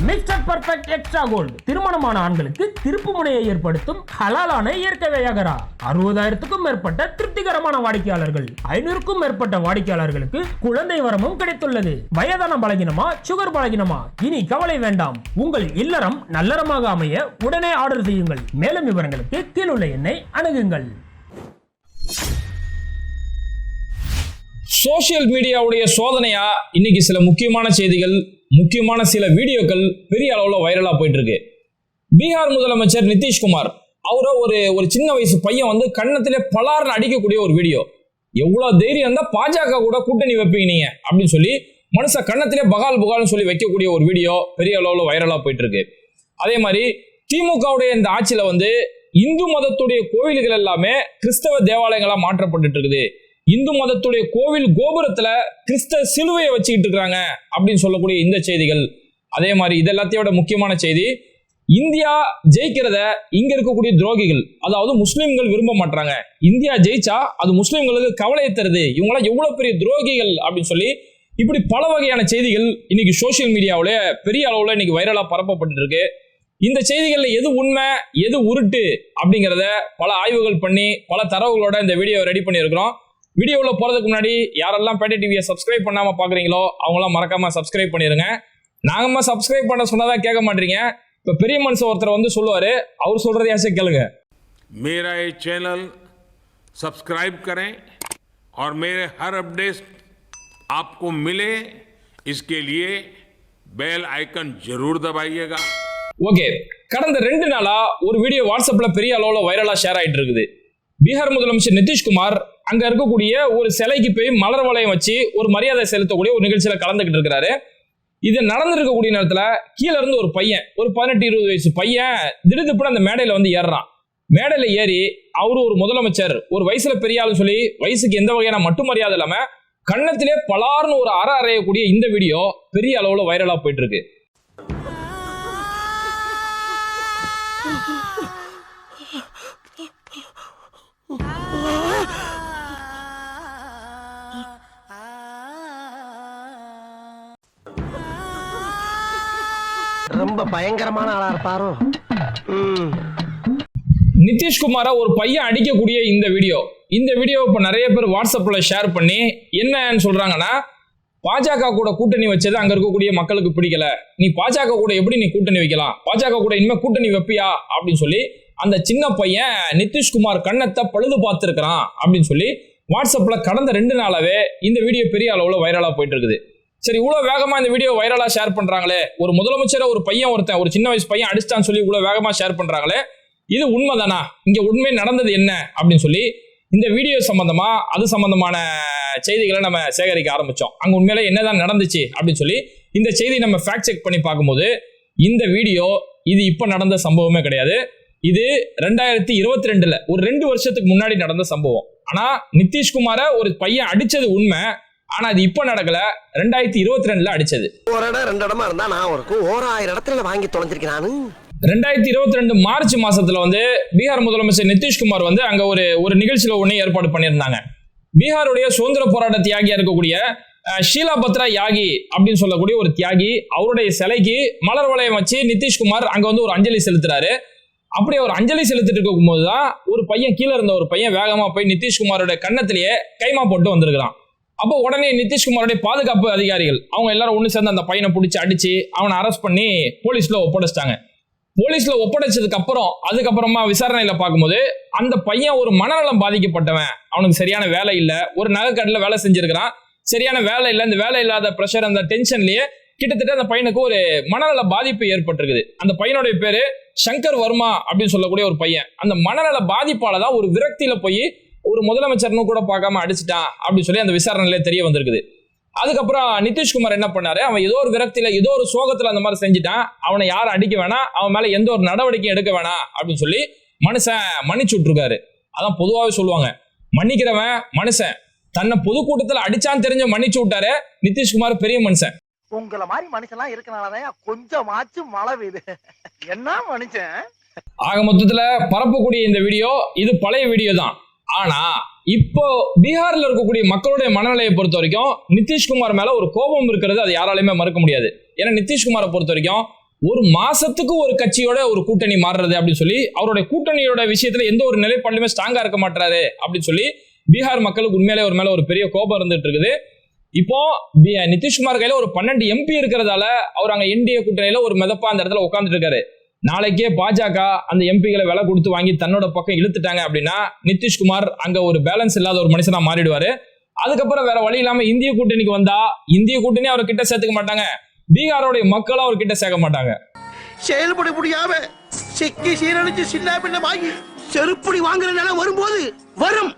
Mister perfect extra gold திருமணமான ஆண்களுக்கு திருப்பு முனையை ஏற்படுத்தும் ஹலாலான இயற்கை வையகரா. அறுபதாயிரத்துக்கும் மேற்பட்ட திருப்திகரமான வாடிக்கையாளர்கள். ஐநூறுக்கும் மேற்பட்ட வாடிக்கையாளர்களுக்கு குழந்தை வரமும் கிடைத்துள்ளது. வயதான பலகினமா சுகர் பலகினமா? இனி கவலை வேண்டாம். உங்கள் இல்லறம் நல்லறமாக அமைய உடனே ஆர்டர் செய்யுங்கள். மேலும் விவரங்களுக்கு கீழுள்ள எண்ணை அணுகுங்கள். சோஷியல் மீடியாவுடைய சோதனையா? இன்னைக்கு சில முக்கியமான செய்திகள் முக்கியமான சில வீடியோக்கள் பெரிய அளவில் வைரலாக போயிட்டு இருக்கு பீகார் முதலமைச்சர் நிதிஷ்குமார் அவரை ஒரு ஒரு சின்ன வயசு பையன் வந்து கன்னத்திலே பலார்னு அடிக்கக்கூடிய ஒரு வீடியோ. எவ்வளோ தைரியம் இருந்தால் பாஜக கூட கூட்டணி வைப்பீங்க நீங்க அப்படின்னு சொல்லி மனுஷ கன்னத்திலே பகால் புகால்னு சொல்லி வைக்கக்கூடிய ஒரு வீடியோ பெரிய அளவில் வைரலாக போயிட்டு இருக்கு அதே மாதிரி திமுகவுடைய இந்த ஆட்சியில் வந்து இந்து மதத்துடைய கோவில்கள் எல்லாமே கிறிஸ்தவ தேவாலயங்களா மாற்றப்பட்டுட்டு இருக்குது இந்து மதத்துடைய கோவில் கோபுரத்துல கிறிஸ்த சிலுவையை வச்சுக்கிட்டு இருக்கிறாங்க அப்படின்னு சொல்லக்கூடிய இந்த செய்திகள். அதே மாதிரி இது எல்லாத்தையும் விட முக்கியமான செய்தி. இந்தியா ஜெயிக்கிறத இங்க இருக்கக்கூடிய துரோகிகள் அதாவது முஸ்லிம்கள் விரும்ப மாட்டாங்க இந்தியா ஜெயிச்சா அது முஸ்லிம்களுக்கு கவலையை தருது. இவங்களாம் எவ்வளவு பெரிய துரோகிகள் அப்படின்னு சொல்லி இப்படி பல வகையான செய்திகள் இன்னைக்கு சோஷியல் மீடியாவில பெரிய அளவுல இன்னைக்கு வைரலா பரப்பப்பட்டு இருக்கு இந்த செய்திகள்ல எது உண்மை எது உருட்டு அப்படிங்கிறத பல ஆய்வுகள் பண்ணி பல தரவுகளோட இந்த வீடியோ ரெடி பண்ணியிருக்கிறோம். வீடியோவில் போகிறதுக்கு முன்னாடி யாரெல்லாம் பேட்டை டிவியை சப்ஸ்கிரைப் பண்ணாமல் பார்க்குறீங்களோ அவங்களாம் மறக்காம சப்ஸ்கிரைப் பண்ணிடுங்க நாங்கம்மா சப்ஸ்கிரைப் பண்ண சொன்னதா கேட்க மாட்டீங்க இப்போ பெரிய மனுஷன் ஒருத்தர் வந்து சொல்லுவார் அவர் சொல்கிறதையாச்சும் கேளுங்க मेरा ये चैनल सब्सक्राइब करें और मेरे हर अपडेट आपको मिले इसके लिए बेल आइकन जरूर दबाइएगा ஓகே கடந்த ரெண்டு நாளா ஒரு வீடியோ வாட்ஸ்அப்ல பெரிய அளவுல வைரலா ஷேர் ஆயிட்டு இருக்குது பீகார் முதலமைச்சர் நிதிஷ்குமார் அங்க இருக்கக்கூடிய ஒரு சிலைக்கு போய் மலர் வளையம் வச்சு ஒரு மரியாதை செலுத்தக்கூடிய ஒரு நிகழ்ச்சியில கலந்துகிட்டு இருக்கிறாரு இது நடந்திருக்கக்கூடிய நேரத்துல கீழே இருந்து ஒரு பையன் ஒரு பதினெட்டு இருபது வயசு பையன் திடுதிப்புன்னு அந்த மேடையில வந்து ஏறுறான். மேடையில ஏறி அவரு ஒரு முதலமைச்சர் ஒரு வயசுல பெரிய சொல்லி வயசுக்கு எந்த வகையான மட்டும் மரியாதை இல்லாம கண்ணத்திலே பலார்னு ஒரு அற அறையக்கூடிய இந்த வீடியோ பெரிய அளவுல வைரலா போயிட்டு இருக்கு ரொம்ப பயங்கரமான ஆளா இருப்பாரோ? நிதிஷ்குமாரை ஒரு பையன் அடிக்கக்கூடிய இந்த வீடியோ. இந்த வீடியோ இப்போ நிறைய பேர் வாட்ஸ்அப்பில் ஷேர் பண்ணி என்னன்னு சொல்றாங்கன்னா பாஜக கூட கூட்டணி வச்சது அங்க இருக்கக்கூடிய மக்களுக்கு பிடிக்கல. நீ பாஜக கூட எப்படி நீ கூட்டணி வைக்கலாம்? பாஜக கூட இனிமே கூட்டணி வைப்பியா? அப்படின்னு சொல்லி அந்த சின்ன பையன் நிதிஷ்குமார் கண்ணத்தை பழுது பார்த்துருக்கிறான் அப்படின்னு சொல்லி வாட்ஸ்அப்பில் கடந்த ரெண்டு நாளாவே இந்த வீடியோ பெரிய அளவில் வைரலாக போயிட்டு இருக்குது. சரி இவ்வளோ வேகமாக இந்த வீடியோ வைரலாக ஷேர் பண்ணுறாங்களே ஒரு முதலமைச்சரை ஒரு பையன் ஒருத்தன் ஒரு சின்ன வயசு பையன் அடிச்சிட்டான்னு சொல்லி இவ்வளோ வேகமாக ஷேர் பண்ணுறாங்களே இது உண்மைதானா? இங்க உண்மை நடந்தது என்ன? அப்படின்னு சொல்லி இந்த வீடியோ சம்பந்தமா அது சம்பந்தமான செய்திகளை நம்ம சேகரிக்க ஆரம்பிச்சோம். அங்க உண்மையில என்னதான் நடந்துச்சு அப்படின்னு சொல்லி இந்த செய்தி நம்ம ஃபேக்ட் செக் பண்ணி பார்க்கும்போது இந்த வீடியோ இது இப்ப நடந்த சம்பவமே கிடையாது. இது ரெண்டாயிரத்தி இருபத்தி ரெண்டுல ஒரு ரெண்டு வருஷத்துக்கு முன்னாடி நடந்த சம்பவம். ஆனா நிதிஷ்குமார ஒரு பையன் அடிச்சது உண்மை. ஆனா அது இப்ப நடக்கல. ரெண்டாயிரத்தி இருபத்தி ரெண்டுல அடிச்சது. ஒரு இடம் ரெண்டு இடமா இருந்தா நான் இருக்கும் ஓராயிரம் இடத்துல வாங்கி தொலைஞ்சிருக்கேன் நானு ரெண்டாயிரத்தி இருபத்தி ரெண்டு மார்ச் மாசத்துல வந்து பீகார் முதலமைச்சர் நிதிஷ்குமார் வந்து அங்க ஒரு ஒரு நிகழ்ச்சியில ஒண்ணு ஏற்பாடு பண்ணியிருந்தாங்க. பீகாருடைய சுதந்திர போராட்ட தியாகியா இருக்கக்கூடிய ஷீலா பத்ரா யாகி அப்படின்னு சொல்லக்கூடிய ஒரு தியாகி அவருடைய சிலைக்கு மலர் வளையம் வச்சு நிதிஷ்குமார் அங்க வந்து ஒரு அஞ்சலி செலுத்துறாரு. அப்படி அவர் அஞ்சலி செலுத்திட்டு இருக்கும்போது தான் ஒரு பையன் கீழே இருந்த ஒரு பையன் வேகமா போய் நிதிஷ்குமாரோட கன்னத்திலேயே கைமா போட்டு வந்திருக்கிறான். அப்போ உடனே நிதிஷ்குமாரோடைய பாதுகாப்பு அதிகாரிகள் அவங்க எல்லாரும் ஒன்று சேர்ந்து அந்த பையனை பிடிச்சி அடிச்சு அவனை அரெஸ்ட் பண்ணி போலீஸ்ல ஒப்படைச்சிட்டாங்க. போலீஸ்ல ஒப்படைச்சதுக்கு அப்புறம் அதுக்கப்புறமா விசாரணையில பார்க்கும்போது அந்த பையன் ஒரு மனநலம் பாதிக்கப்பட்டவன். அவனுக்கு சரியான வேலை இல்லை. ஒரு நகைக்கடையில வேலை செஞ்சிருக்கிறான். சரியான வேலை இல்லை. இந்த வேலை இல்லாத ப்ரெஷர் அந்த டென்ஷன்லயே கிட்டத்தட்ட அந்த பையனுக்கு ஒரு மனநல பாதிப்பு ஏற்பட்டிருக்குது. அந்த பையனுடைய பேரு சங்கர் வர்மா அப்படின்னு சொல்லக்கூடிய ஒரு பையன். அந்த மனநல பாதிப்பால தான் ஒரு விரக்தியில போய் ஒரு முதலமைச்சர்னு கூட பார்க்காம அடிச்சிட்டான் அப்படின்னு சொல்லி அந்த விசாரணையில தெரிய வந்திருக்குது. அதுக்கப்புறம் நிதிஷ்குமார் என்ன பண்ணாரு? அவன் ஏதோ ஒரு விரக்தியில ஏதோ ஒரு சோகத்துல அந்த மாதிரி செஞ்சுட்டான். அவனை யாரும் அடிக்க வேணாம். அவன் மேல எந்த ஒரு நடவடிக்கையும் எடுக்க வேணாம் அப்படின்னு சொல்லி மனுஷன் மன்னிச்சு விட்டுருக்காரு. அதான் பொதுவாகவே சொல்லுவாங்க. மன்னிக்கிறவன் மனுஷன். தன்னை பொதுக்கூட்டத்துல அடிச்சான்னு தெரிஞ்ச மன்னிச்சு விட்டாரு நிதிஷ்குமார் பெரிய மனுஷன். உங்கள மாதிரி மனுஷன்லாம் இருக்கனாலதான் கொஞ்சமாச்சும் மழை பெய்யுது. என்ன மனுஷன்? ஆக மொத்தத்துல பரப்பக்கூடிய இந்த வீடியோ இது பழைய வீடியோ தான் ஆனா இப்போ பீகார்ல இருக்கக்கூடிய மக்களுடைய மனநிலையை பொறுத்த வரைக்கும் நிதிஷ்குமார் மேல ஒரு கோபம் இருக்கிறது அது யாராலையுமே மறுக்க முடியாது. ஏன்னா நிதிஷ்குமாரை பொறுத்த வரைக்கும் ஒரு மாசத்துக்கு ஒரு கட்சியோட ஒரு கூட்டணி மாறுறது அப்படின்னு சொல்லி அவருடைய கூட்டணியோட விஷயத்துல எந்த ஒரு நிலைப்பாடுமே ஸ்ட்ராங்கா இருக்க மாட்டாரு அப்படின்னு சொல்லி பீகார் மக்களுக்கு உண்மையிலே ஒரு மேல ஒரு பெரிய கோபம் இருந்துட்டு இருக்குது. இப்போ நிதிஷ்குமார் கையில ஒரு பன்னெண்டு எம்பி இருக்கிறதால அவர் அங்க என்டிஏ கூட்டணியில ஒரு மிதப்பா அந்த இடத்துல உட்காந்துட்டு இருக்காரு. நாளைக்கே பாஜக அந்த எம்பிகளை விலை கொடுத்து வாங்கி தன்னோட பக்கம் இழுத்துட்டாங்க அப்படின்னா நிதிஷ்குமார் அங்க ஒரு பேலன்ஸ் இல்லாத ஒரு மனுஷனா மாறிடுவாரு. அதுக்கப்புறம் வேற வழி இல்லாம இந்திய கூட்டணிக்கு வந்தா இந்திய கூட்டணி அவர் கிட்ட சேர்த்துக்க மாட்டாங்க. பீகாரோடைய மக்களும் அவர் கிட்ட சேர்க்க மாட்டாங்க. செயல்பட முடியாம சிக்கி சீரழிச்சு சின்ன பின்ன வாங்கி செருப்படி வாங்குற நிலம் வரும்போது வரும்.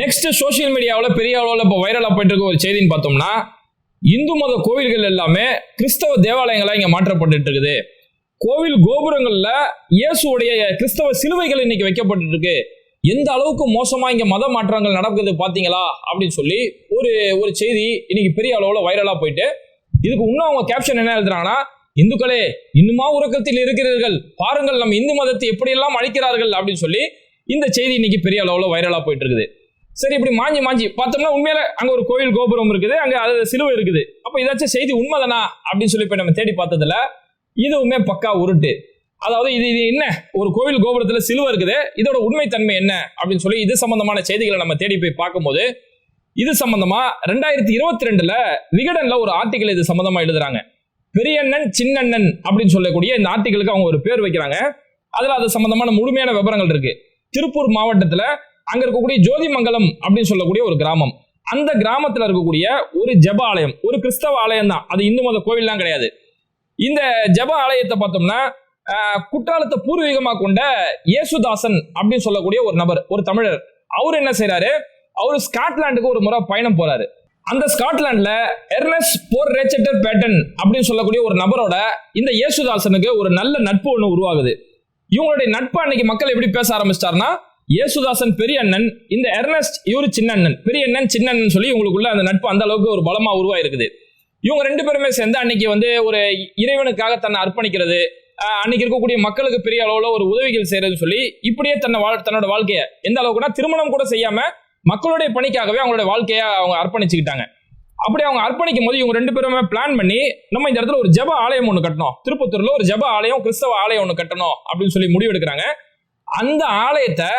நெக்ஸ்ட் சோஷியல் மீடியாவில் பெரிய அளவில் இப்போ வைரலாக போயிட்டு இருக்க ஒரு செய்தின்னு பார்த்தோம்னா இந்து மத கோவில்கள் எல்லாமே கிறிஸ்தவ தேவாலயங்களா இங்க மாற்றப்பட்டுட்டு இருக்குது. கோவில் கோபுரங்கள்ல இயேசுடைய கிறிஸ்தவ சிலுவைகள் இன்னைக்கு வைக்கப்பட்டு இருக்கு எந்த அளவுக்கு மோசமா இங்க மத மாற்றங்கள் நடக்குது பாத்தீங்களா? அப்படின்னு சொல்லி ஒரு ஒரு செய்தி இன்னைக்கு பெரிய அளவுல வைரலா போயிட்டு இதுக்கு இன்னும் அவங்க கேப்ஷன் என்ன எழுதுறாங்கன்னா இந்துக்களே இன்னுமா உறக்கத்தில் இருக்கிறீர்கள்? பாருங்கள் நம்ம இந்து மதத்தை எப்படியெல்லாம் அழிக்கிறார்கள்? அப்படின்னு சொல்லி இந்த செய்தி இன்னைக்கு பெரிய அளவுல வைரலா போயிட்டு இருக்குது சரி இப்படி மாஞ்சி மாஞ்சி பார்த்தோம்னா உண்மையில அங்க ஒரு கோவில் கோபுரம் இருக்குது அங்க அது சிலுவை இருக்குது. அப்ப ஏதாச்சும் செய்தி உண்மைதானா? அப்படின்னு சொல்லி போய் நம்ம தேடி பார்த்ததுல இதுவுமே பக்கா உருட்டு. அதாவது இது இது என்ன? ஒரு கோவில் கோபுரத்துல சிலுவை இருக்குது. இதோட உண்மைத்தன்மை என்ன? அப்படின்னு சொல்லி இது சம்பந்தமான செய்திகளை நம்ம தேடி போய் பார்க்கும்போது இது சம்பந்தமா ரெண்டாயிரத்தி இருபத்தி ரெண்டுல விகடன்ல ஒரு ஆர்டிகல் இது சம்பந்தமா எழுதுறாங்க. பெரியண்ணன் சின்னண்ணன் அப்படின்னு சொல்லக்கூடிய இந்த ஆர்டிகளுக்கு அவங்க ஒரு பேர் வைக்கிறாங்க. அதுல அது சம்பந்தமான முழுமையான விவரங்கள் இருக்கு. திருப்பூர் மாவட்டத்துல அங்க இருக்கக்கூடிய ஜோதிமங்கலம் அப்படின்னு சொல்லக்கூடிய ஒரு கிராமம். அந்த கிராமத்துல இருக்கக்கூடிய ஒரு ஜெப ஆலயம் ஒரு கிறிஸ்தவ ஆலயம் தான் அது இந்து மத கோவில்லாம் கிடையாது. இந்த ஜெப ஆலயத்தை பார்த்தோம்னா குற்றாலத்தை பூர்வீகமாக கொண்ட இயேசுதாசன் அப்படின்னு சொல்லக்கூடிய ஒரு நபர் ஒரு தமிழர். அவர் என்ன செய்கிறாரு அவர் ஸ்காட்லாண்டுக்கு ஒரு முறை பயணம் போறாரு. அந்த ஸ்காட்லாண்ட்ல எர்னஸ் போர் ரேச்சட்டர் பேட்டன் அப்படின்னு சொல்லக்கூடிய ஒரு நபரோட இந்த இயேசுதாசனுக்கு ஒரு நல்ல நட்பு ஒன்று உருவாகுது. இவங்களுடைய நட்பு அன்னைக்கு மக்கள் எப்படி பேச ஆரம்பிச்சிட்டாருன்னா இயேசுதாசன் பெரிய அண்ணன் இந்த எர்னஸ்ட் இவரு சின்ன அண்ணன் பெரிய அண்ணன் சின்ன அண்ணன் சொல்லி இவங்களுக்குள்ள அந்த நட்பு அந்த அளவுக்கு ஒரு பலமா உருவாயிருக்குது. இவங்க ரெண்டு பேருமே சேர்ந்து அன்னைக்கு வந்து ஒரு இறைவனுக்காக தன்னை அர்ப்பணிக்கிறது அன்னைக்கு இருக்கக்கூடிய மக்களுக்கு பெரிய அளவுல ஒரு உதவிகள் செய்யறதுன்னு சொல்லி இப்படியே தன்னை வாழ் தன்னோட வாழ்க்கையை எந்த அளவுக்குன்னா திருமணம் கூட செய்யாம மக்களுடைய பணிக்காகவே அவங்களோட வாழ்க்கையை அவங்க அர்ப்பணிச்சுக்கிட்டாங்க. அப்படி அவங்க அர்ப்பணிக்கும் போது இவங்க ரெண்டு பேருமே பிளான் பண்ணி நம்ம இந்த இடத்துல ஒரு ஜெப ஆலயம் ஒன்று கட்டணும். திருப்பத்தூர்ல ஒரு ஜெப ஆலயம் கிறிஸ்தவ ஆலயம் ஒன்று கட்டணும் அப்படின்னு சொல்லி முடிவு எடுக்கிறாங்க அந்த ஆலயத்தை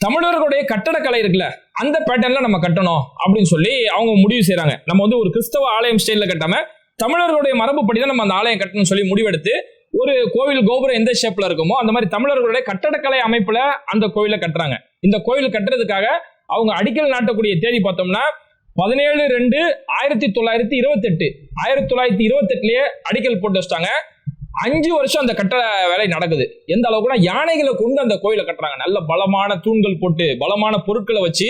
தமிழர்களுடைய கட்டடக்கலை இருக்குல்ல அந்த பேட்டர்ன்ல நம்ம கட்டணும் அப்படின்னு சொல்லி அவங்க முடிவு செய்யறாங்க நம்ம வந்து ஒரு கிறிஸ்தவ ஆலயம் ஸ்டைல்ல கட்டாம தமிழர்களுடைய மரபுப்படி தான் நம்ம அந்த ஆலயம் கட்டணும்னு சொல்லி முடிவெடுத்து ஒரு கோவில் கோபுரம் எந்த ஷேப்ல இருக்குமோ அந்த மாதிரி தமிழர்களுடைய கட்டடக்கலை அமைப்புல அந்த கோவிலை கட்டுறாங்க. இந்த கோவில் கட்டுறதுக்காக அவங்க அடிக்கல் நாட்டக்கூடிய தேதி பார்த்தோம்னா பதினேழு ரெண்டு ஆயிரத்தி தொள்ளாயிரத்தி இருபத்தெட்டு. ஆயிரத்தி தொள்ளாயிரத்தி இருபத்தெட்டுலயே அடிக்கல் போட்டு வச்சிட்டாங்க. அஞ்சு வருஷம் அந்த கட்டட வேலை நடக்குது. எந்த அளவுக்குனா யானைகளை கொண்டு அந்த கோயிலை கட்டுறாங்க. நல்ல பலமான தூண்கள் போட்டு பலமான பொருட்களை வச்சு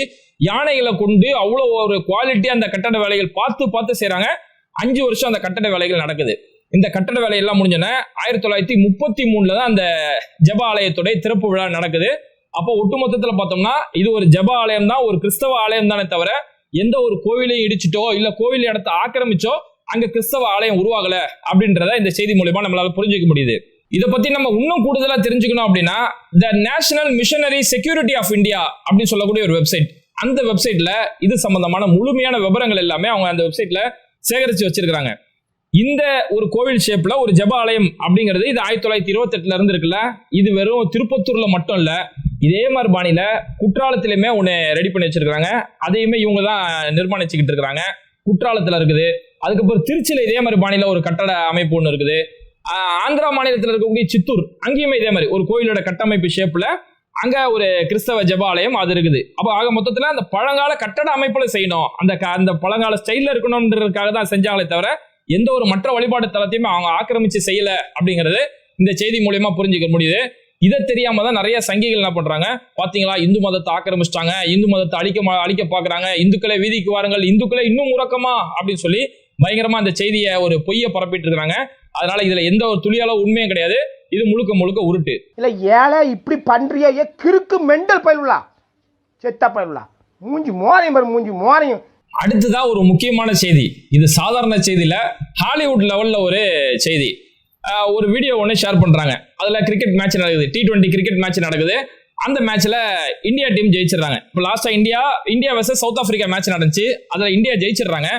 யானைகளை கொண்டு அவ்வளோ ஒரு குவாலிட்டியா அந்த கட்டட வேலைகள் பார்த்து பார்த்து செய்கிறாங்க அஞ்சு வருஷம் அந்த கட்டட வேலைகள் நடக்குது. இந்த கட்டட வேலையெல்லாம் முடிஞ்சோன்னே ஆயிரத்தி தொள்ளாயிரத்தி முப்பத்தி மூணுல தான் அந்த ஜப ஆலயத்துடைய திறப்பு விழா நடக்குது. அப்போ ஒட்டுமொத்தத்தில் பார்த்தோம்னா இது ஒரு ஜப ஆலயம் தான் ஒரு கிறிஸ்தவ ஆலயம் தானே தவிர எந்த ஒரு கோவிலையும் இடிச்சிட்டோ இல்லை கோவில் இடத்த ஆக்கிரமிச்சோ அங்க கிறிஸ்தவ ஆலயம் உருவாகல அப்படின்றத இந்த செய்தி மூலயமா நம்மளால புரிஞ்சுக்க முடியுது. இதை பத்தி நம்ம இன்னும் கூடுதலா தெரிஞ்சுக்கணும் அப்படின்னா the national missionary security of India அப்படின்னு சொல்லக்கூடிய ஒரு வெப்சைட் அந்த வெப்சைட்ல இது சம்பந்தமான முழுமையான விவரங்கள் எல்லாமே அவங்க அந்த வெப்சைட்ல சேகரிச்சு வச்சிருக்கிறாங்க. இந்த ஒரு கோவில் ஷேப்ல ஒரு ஜப ஆலயம் அப்படிங்கிறது இது ஆயிரத்தி தொள்ளாயிரத்தி இருபத்தெட்டுல இருந்து இருக்குல்ல இது வெறும் திருப்பத்தூர்ல மட்டும் இல்ல இதே மாதிரி பாணியில குற்றாலத்திலுமே ஒன்று ரெடி பண்ணி வச்சிருக்காங்க அதையுமே இவங்க தான் நிர்மாணிச்சுக்கிட்டு இருக்கிறாங்க. குற்றாலத்துல இருக்குது. அதுக்கப்புறம் திருச்சியில் இதே மாதிரி பாணியில் ஒரு கட்டட அமைப்பு ஒன்று இருக்குது. ஆந்திரா மாநிலத்தில் இருக்கக்கூடிய சித்தூர் அங்கேயுமே இதே மாதிரி ஒரு கோயிலோட கட்டமைப்பு ஷேப்பில் அங்கே ஒரு கிறிஸ்தவ ஜபாலயம் அது இருக்குது. அப்போ ஆக மொத்தத்தில் அந்த பழங்கால கட்டட அமைப்பில் செய்யணும். அந்த க- அந்த பழங்கால ஸ்டைலில் இருக்கணுன்றதுக்காக தான் செஞ்சாங்களே தவிர எந்த ஒரு மற்ற வழிபாடு தளத்தையுமே அவங்க ஆக்கிரமிச்சு செய்யலை அப்படிங்கிறது இந்த செய்தி மூலயமா புரிஞ்சுக்க முடியுது. இதை தெரியாம தான் நிறைய சங்கிகள் என்ன பண்றாங்க? பாத்தீங்களா? இந்து மதத்தை ஆக்கிரமிச்சிட்டாங்க. இந்து மதத்தை அழிக்க அழிக்க பாக்குறாங்க இந்துக்களை வீதிக்கு வாருங்கள். இந்துக்களை இன்னும் உறக்கமா அப்படின்னு சொல்லி பயங்கரமா அந்த செய்தியை ஒரு பொய்யை பரப்பிட்டு இருக்காங்க அதனால இதுல எந்த ஒரு துளியால உண்மையும் கிடையாது. இது முழுக்க முழுக்க உருட்டு. இல்ல ஏழை இப்படி பண்றியே கிறுக்கு மெண்டல் பயிலுலா. செத்த பயிலுலா. மூஞ்சி மோரையும் பாரு மூஞ்சி மோரையும். அடுத்ததா ஒரு முக்கியமான செய்தி. இது சாதாரண செய்தியில ஹாலிவுட் லெவல்ல ஒரு செய்தி. ஒரு வீடியோ ஒன்று ஷேர் பண்றாங்க. அதுல கிரிக்கெட் மேட்ச் நடக்குது. டி டுவெண்ட்டி கிரிக்கெட் மேட்ச் நடக்குது. அந்த மேட்ச்ல இந்தியா டீம் ஜெயிச்சிடுறாங்க. இப்போ லாஸ்டா India India versus South Africa match நடந்துச்சு. அதுல இந்தியா ஜெயிச்சிடுறாங்க.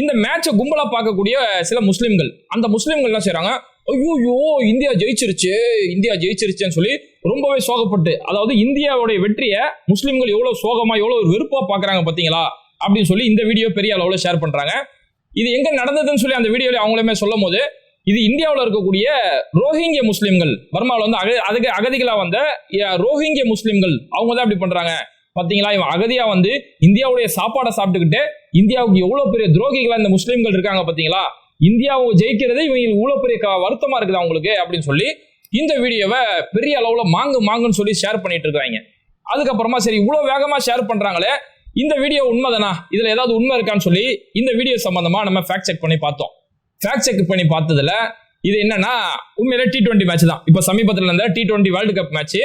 இந்த மேட்சை கும்பலா பார்க்கக்கூடிய சில முஸ்லீம்கள். அந்த முஸ்லீம்கள் என்ன செய்றாங்க? ஐயோ இந்தியா ஜெயிச்சிருச்சு இந்தியா ஜெயிச்சிருச்சுன்னு சொல்லி ரொம்பவே சோகப்பட்டு அதாவது இந்தியாவுடைய வெற்றியை முஸ்லீம்கள் எவ்வளவு சோகமா எவ்வளவு ஒரு வெறுப்பா பாக்குறாங்க பாத்தீங்களா அப்படின்னு சொல்லி இந்த வீடியோ பெரிய அளவுல ஷேர் பண்றாங்க. இது எங்க நடந்ததுன்னு சொல்லி அந்த வீடியோல அவங்களுமே சொல்லும் போது இது இந்தியாவில் இருக்கக்கூடிய ரோஹிங்கிய முஸ்லீம்கள் பர்மாவில் வந்து அக அதுக்கு அகதிகளாக வந்த ரோஹிங்கிய முஸ்லீம்கள் அவங்க தான் அப்படி பண்ணுறாங்க பார்த்தீங்களா இவன் அகதியா வந்து இந்தியாவுடைய சாப்பாடை சாப்பிட்டுக்கிட்டு இந்தியாவுக்கு எவ்வளவு பெரிய துரோகிகளா இந்த முஸ்லீம்கள் இருக்காங்க பார்த்தீங்களா இந்தியாவை ஜெயிக்கிறது இவங்க இவ்வளவு பெரிய க- வருத்தமா இருக்குது அவங்களுக்கு அப்படின்னு சொல்லி இந்த வீடியோவை பெரிய அளவுல மாங்கு மாங்குன்னு சொல்லி ஷேர் பண்ணிட்டு இருக்காங்க. அதுக்கப்புறமா சரி இவ்வளவு வேகமா ஷேர் பண்றாங்களே இந்த வீடியோ உண்மைதானா? இதுல ஏதாவது உண்மை இருக்கான்னு சொல்லி இந்த வீடியோ சம்பந்தமா நம்ம ஃபேக்ட் செக் பண்ணி பார்த்தோம். ஃபேக்ட் செக் பண்ணி பார்த்ததுல இது என்னன்னா உண்மையில டி டுவெண்ட்டி மேட்ச் தான். இப்போ சமீபத்தில் இருந்த T twenty world cup match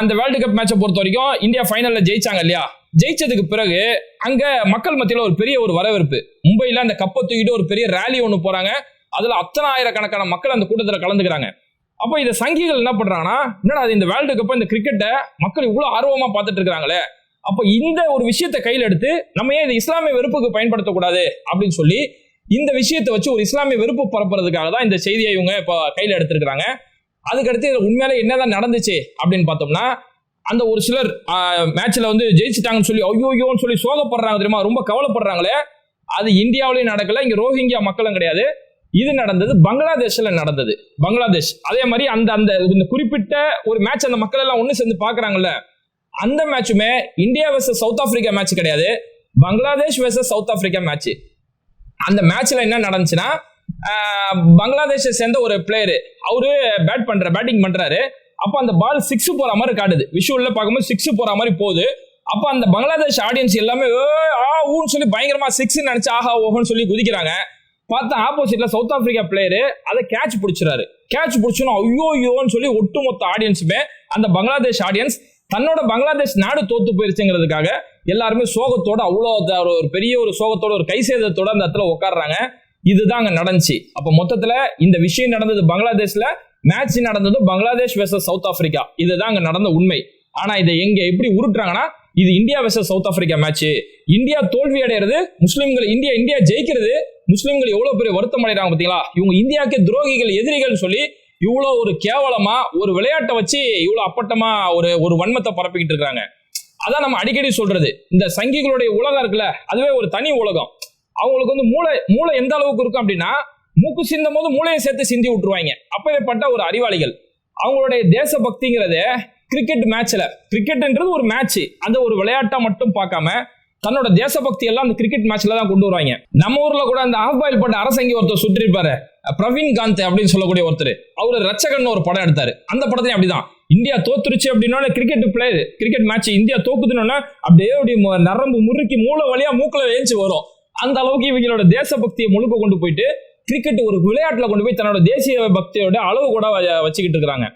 அந்த வேர்ல்டு கப் மேட்சை பொறுத்த வரைக்கும் இந்தியா ஃபைனல்ல ஜெயிச்சாங்க இல்லையா? ஜெயிச்சதுக்கு பிறகு அங்க மக்கள் மத்தியில ஒரு பெரிய ஒரு வரவேற்பு. மும்பையில் அந்த கப்பை தூக்கிட்டு ஒரு பெரிய ரேலி ஒன்று போறாங்க. அதுல அத்தனை ஆயிரக்கணக்கான மக்கள் அந்த கூட்டத்தில் கலந்துக்கிறாங்க. அப்போ இதை சங்கிகள் என்ன பண்றாங்கன்னா என்னடா இந்த வேர்ல்டு கப் இந்த கிரிக்கெட்டை மக்கள் இவ்வளோ ஆர்வமா பார்த்துட்டு இருக்காங்களே? அப்போ இந்த ஒரு விஷயத்தை கையில் எடுத்து நம்ம ஏன் இந்த இஸ்லாமிய வெறுப்புக்கு பயன்படுத்தக்கூடாது அப்படின்னு சொல்லி இந்த விஷயத்தை வச்சு ஒரு இஸ்லாமிய வெறுப்பு பரப்புறதுக்காக தான் இந்த செய்தியை இவங்க இப்போ கையில் எடுத்திருக்கிறாங்க. அதுக்கடுத்து இதில் உண்மையில என்னதான் நடந்துச்சு அப்படின்னு பார்த்தோம்னா அந்த ஒரு சிலர் மேட்ச்ல வந்து ஜெயிச்சிட்டாங்கன்னு சொல்லி ஐயோயோன்னு சொல்லி சோகப்படுறாங்க தெரியுமா? ரொம்ப கவலைப்படுறாங்களே. அது இந்தியாவிலையும் நடக்கல இங்க ரோஹிங்கியா மக்களும் கிடையாது. இது நடந்தது பங்களாதேஷ்ல நடந்தது. பங்களாதேஷ். அதே மாதிரி அந்த அந்த இந்த குறிப்பிட்ட ஒரு மேட்ச் அந்த மக்கள் எல்லாம் ஒண்ணு சேர்ந்து பாக்குறாங்கல்ல அந்த மேட்சுமே India versus South Africa match கிடையாது. Bangladesh versus South Africa match அந்த மேட்ச்ல என்ன நடந்துச்சுன்னா பங்களாதேஷை சேர்ந்த ஒரு பிளேயரு அவரு பேட் பண்ற பேட்டிங் பண்றாரு. அப்ப அந்த பால் சிக்ஸ் போற மாதிரி காட்டுது. விஷுவல்ல பார்க்கும்போது சிக்ஸ் போற மாதிரி போகுது. அப்ப அந்த பங்களாதேஷ் ஆடியன்ஸ் எல்லாமே ஆ ஊன்னு சொல்லி பயங்கரமா சிக்ஸ் நினைச்சு ஆஹா ஓஹோன்னு சொல்லி குதிக்கிறாங்க. பார்த்தா ஆப்போசிட்ல சவுத் ஆப்பிரிக்கா பிளேயரு அதை கேட்ச் பிடிச்சிறாரு. கேட்ச் பிடிச்சோன்னா ஐயோ ஐயோன்னு சொல்லி ஒட்டுமொத்த ஆடியன்ஸுமே அந்த பங்களாதேஷ் ஆடியன்ஸ் தன்னோட பங்களாதேஷ் நாடு தோத்து போயிருச்சுங்கிறதுக்காக எல்லாருமே சோகத்தோட அவ்வளோ ஒரு பெரிய ஒரு சோகத்தோட ஒரு கை சேதத்தோட அந்த இடத்துல உட்கார்றாங்க. இதுதான் அங்க நடந்துச்சு. அப்ப மொத்தத்துல இந்த விஷயம் நடந்தது பங்களாதேஷ்ல மேட்ச் நடந்தது பங்களாதேஷ் வெர்சஸ் சவுத் ஆப்பிரிக்கா. இதுதான் அங்க நடந்த உண்மை. ஆனா இதை எங்க எப்படி உருட்டுறாங்கன்னா இது India versus South Africa match India தோல்வி அடைகிறது முஸ்லீம்கள் இந்தியா இந்தியா ஜெயிக்கிறது முஸ்லீம்கள் எவ்வளவு பெரிய வருத்தம் அடைகிறாங்க பாத்தீங்களா? இவங்க இந்தியாவுக்கு துரோகிகள் எதிரிகள் சொல்லி இவ்வளவு ஒரு கேவலமா ஒரு விளையாட்டை வச்சு இவ்வளவு அப்பட்டமா ஒரு ஒரு வன்மத்தை பரப்பிக்கிட்டு இருக்காங்க அதான் நம்ம அடிக்கடி சொல்றது. இந்த சங்கிகளுடைய உலகம் இருக்குல்ல அதுவே ஒரு தனி உலகம். அவங்களுக்கு வந்து மூளை மூளை எந்த அளவுக்கு இருக்கும் அப்படின்னா மூக்கு சிந்தும் போது மூளையை சேர்த்து சிந்தி விட்டுருவாங்க. அப்பேற்பட்ட ஒரு அறிவாளிகள். அவங்களுடைய தேசபக்திங்கிறது கிரிக்கெட் மேட்ச்ல கிரிக்கெட்ன்றது ஒரு மேட்ச் அந்த ஒரு விளையாட்டா மட்டும் பார்க்காம தன்னோட தேசபக்தி எல்லாம் அந்த கிரிக்கெட் மேட்ச்ல தான் கொண்டு வருவாங்க. நம்ம ஊர்ல கூட அந்த ஆஃப் பாயில் பட்ட அரசங்கி ஒருத்தர் சுற்றிருப்பாரு. பிரவீன் காந்த் அப்படின்னு சொல்லக்கூடிய ஒருத்தர். அவர் ரச்சகன் ஒரு படம் எடுத்தாரு. அந்த படத்தையும் அப்படிதான். இந்தியா தோத்துருச்சு அப்படின்னா cricket player cricket match India தோக்குதுன்னா அப்படியே அப்படி நரம்பு முறுக்கி மூளை வழியா மூக்கில் ஏஞ்சி வரும். அந்த அளவுக்கு இவங்களோட தேசபக்தியை முழுக்க கொண்டு போயிட்டு கிரிக்கெட் ஒரு விளையாட்டுல கொண்டு போய் தன்னோட தேசிய பக்தியோட அளவு கூட வ- வச்சுக்கிட்டு இருக்கிறாங்க.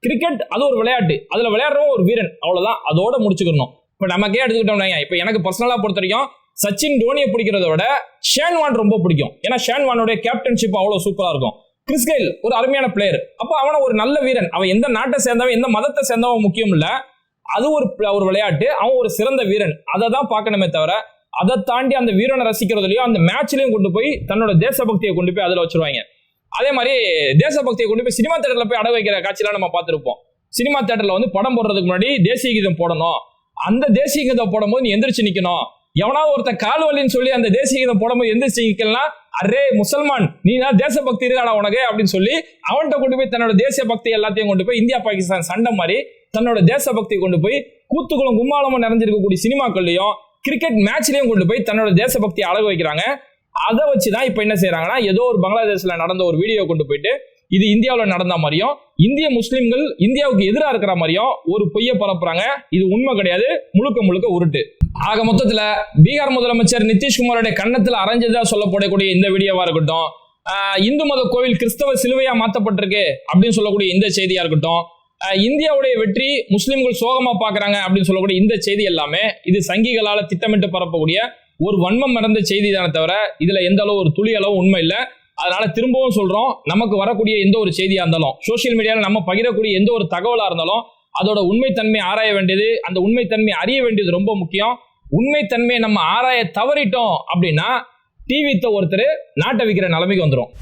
கிரிக்கெட் அது ஒரு விளையாட்டு. அதுல விளையாடுறவங்க ஒரு வீரன். அவ்வளவுதான். அதோட முடிச்சுக்கணும். இப்ப நமக்கே எடுத்துக்கிட்டோம்னா இப்ப எனக்கு பர்சனலா பொறுத்த வரைக்கும் சச்சின் டோனியை பிடிக்கிறத விட ஷேன்வான் ரொம்ப பிடிக்கும். ஏன்னா ஷேன்வானோட கேப்டன்ஷிப் அவ்வளவு சூப்பரா இருக்கும். கிறிஸ் கெயில் ஒரு அருமையான பிளேயர் அப்போ அவன ஒரு நல்ல வீரன். அவன் எந்த நாட்டை சேர்ந்தவன் எந்த மதத்தை சேர்ந்தவன் முக்கியம் இல்லை. அது ஒரு ஒரு விளையாட்டு. அவன் ஒரு சிறந்த வீரன். அதை தான் பார்க்கணுமே தவிர அதை தாண்டி அந்த வீரனை ரசிக்கிறதுலயும் அந்த மேட்ச்லயும் கொண்டு போய் தன்னோட தேசபக்தியை கொண்டு போய் அதுல வச்சிருவாங்க. அதே மாதிரி தேசபக்தியை கொண்டு போய் சினிமா தேட்டர்ல போய் அட வைக்கிற காட்சியெல்லாம் நம்ம பார்த்துருப்போம். சினிமா தேட்டர்ல வந்து படம் போடுறதுக்கு முன்னாடி தேசிய கீதம் போடணும். அந்த தேசிய கீதம் போடும்போது நீ எந்திரிச்சு நிக்கணும். எவனாவது ஒருத்தன் கால் வலின்னு சொல்லி அந்த தேசிய கீதம் போடும்போது எந்திரிச்சு நிக்கலாம் அரே முசல்மான் நீ தான் தேசபக்தி இருக்காடா உனக்கு? அப்படின்னு சொல்லி அவன்கிட்ட கொண்டு போய் தன்னோட தேசிய பக்தி எல்லாத்தையும் கொண்டு போய் இந்தியா பாகிஸ்தான் சண்டை மாதிரி தன்னோட தேசபக்தி கொண்டு போய் கூத்துக்குளம் கும்மாளமும் நிறைஞ்சிருக்கக்கூடிய சினிமாக்கள்லயும் கிரிக்கெட் மேட்ச்லயும் கொண்டு போய் தன்னோட தேசபக்தி அழகு வைக்கிறாங்க. அதை வச்சு தான் இப்போ என்ன செய்யறாங்கன்னா ஏதோ ஒரு பங்களாதேஷ்ல நடந்த ஒரு வீடியோ கொண்டு போயிட்டு இது இந்தியாவில் நடந்த மாதிரியும் இந்திய முஸ்லிம்கள் இந்தியாவுக்கு எதிராக இருக்கிற மாதிரியும் ஒரு பொய்யை பரப்புறாங்க. இது உண்மை கிடையாது. முழுக்க முழுக்க உருட்டு. ஆக மொத்தத்துல பீகார் முதலமைச்சர் நிதிஷ்குமாரோட கன்னத்தில் அரைஞ்சதா சொல்லப்படக்கூடிய இந்த வீடியோவா இருக்கட்டும் இந்து மத கோவில் கிறிஸ்தவ சிலுவையா மாத்தப்பட்டிருக்கு அப்படின்னு சொல்லக்கூடிய இந்த செய்தியா இருக்கட்டும் இந்தியாவுடைய வெற்றி முஸ்லிம்கள் சோகமா பாக்குறாங்க அப்படின்னு சொல்லக்கூடிய இந்த செய்தி எல்லாமே இது சங்கிகளால திட்டமிட்டு பரப்பக்கூடிய ஒரு வன்மம் நடந்த செய்தி தானே தவிர இதுல எந்த அளவு ஒரு துளி அளவு உண்மை இல்லை. அதனால திரும்பவும் சொல்றோம் நமக்கு வரக்கூடிய எந்த ஒரு செய்தியா இருந்தாலும் சோஷியல் மீடியால நம்ம பகிரக்கூடிய எந்த ஒரு தகவலா இருந்தாலும் அதோட உண்மைத்தன்மை ஆராய வேண்டியது அந்த உண்மைத்தன்மை அறிய வேண்டியது ரொம்ப முக்கியம். உண்மைத்தன்மையை நம்ம ஆராய தவறிட்டோம் அப்படின்னா டிவித்த ஒருத்தர் நாட்டை விற்கிற நிலைமைக்கு வந்துடும்